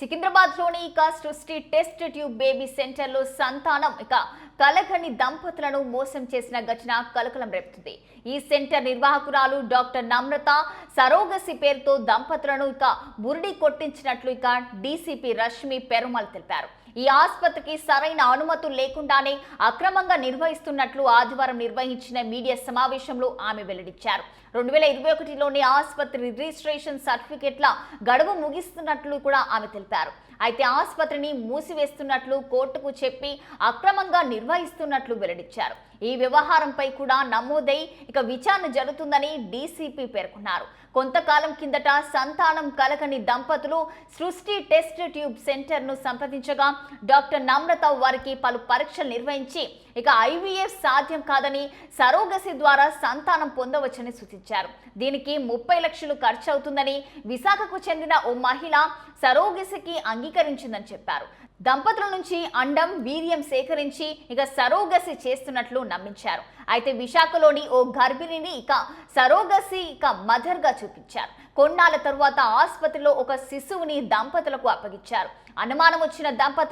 సికింద్రాబాద్లోని ఇక సృష్టి test tube baby సెంటర్లో సంతానం. ఇక కలగని దంపతులను మోసం చేసిన ఘటన కలకలం రేపుతుంది. ఈ సెంటర్ నిర్వాహకురాలు డాక్టర్ నమ్రత సరోగసి పేరుతో దంపతులను ఇక బురిడి కొట్టించినట్లు ఇక డీసీపీ రష్మి పెరుమల్ తెలిపారు. ఈ ఆసుపత్రికి సరైన అనుమతులు లేకుండానే అక్రమంగా నిర్వహిస్తున్నట్లు ఆదివారం నిర్వహించిన మీడియా సమావేశంలో ఆమె వెల్లడించారు. రెండు వేల ఇరవై ఒకటిలోని ఆసుపత్రి రిజిస్ట్రేషన్ సర్టిఫికెట్ల గడువు ముగిస్తున్నట్లు కూడా ఆమె తెలిపారు. అయితే ఆసుపత్రిని మూసివేస్తున్నట్లు కోర్టుకు చెప్పి అక్రమంగా నిర్వహిస్తున్నట్లు వెల్లడించారు. ఈ వ్యవహారంపై కూడా నమోదై ఇక విచారణ జరుగుతుందని డీసీపీ పేర్కొన్నారు. కొంతకాలం కిందట సంతానం కలగని దంపతులు సృష్టి టెస్ట్ ట్యూబ్ సెంటర్ను సంప్రదించగా డాక్టర్ నమ్రత వారికి పలు పరీక్షలు నిర్వహించి ఇక ఐవీఎఫ్ సాధ్యం కాదని సరోగసి ద్వారా సంతానం పొందవచ్చని సూచించారు. దీనికి ముప్పై లక్షలు ఖర్చు అవుతుందని విశాఖకు చెందిన ఓ మహిళ సరోగసికి అంగీకరించిందని చెప్పారు. దంపతుల నుంచి అండం వీర్యం సేకరించి ఇక సరోగసి చేస్తున్నట్లు నమ్మించారు. అయితే విశాఖలోని ఓ గర్భిణిని ఇక సరోగసి ఇక మదర్గా చూపించారు. కొన్నాళ్ళ తరువాత ఆసుపత్రిలో ఒక శిశువుని దంపతులకు అప్పగించారు. అనుమానం వచ్చిన దంపతులు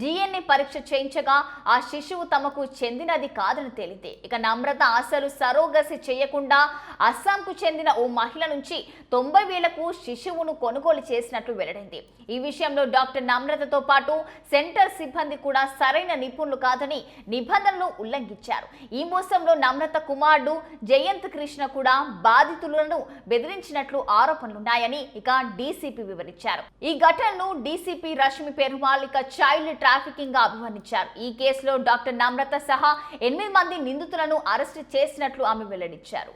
డిఎన్ఏ పరీక్ష చేయించగా ఆ శిశువు తమకు చెందినది కాదని తేలింది. ఇక నమ్రత అసలు సరోగసి చేయకుండా అస్సాంకు చెందిన ఓ మహిళ నుంచి తొంభై వేలకు శిశువును కొనుగోలు చేసినట్లు వెల్లడైంది. ఈ విషయంలో డాక్టర్ నమ్రతతో పాటు సెంటర్ సిబ్బంది కూడా సరైన నిపుణులు కాదని నిబంధనలు ఉల్లంఘించారు. ఈ మోసంలో నమ్రత కుమారుడు జయంత్ కృష్ణ కూడా బాధితులను బెదిరించినట్లు ఆరోపణలున్నాయని ఇక డీసీపీ వివరించారు. ఈ ఘటనను డీసీపీ రష్మి పెరుమాల్ ఇక చైల్డ్ ట్రాఫికింగ్గా అభివర్ణించారు. ఈ కేసులో డాక్టర్ నమ్రత సహా ఎనిమిది మంది నిందితులను అరెస్టు చేసినట్లు ఆమె వెల్లడించారు.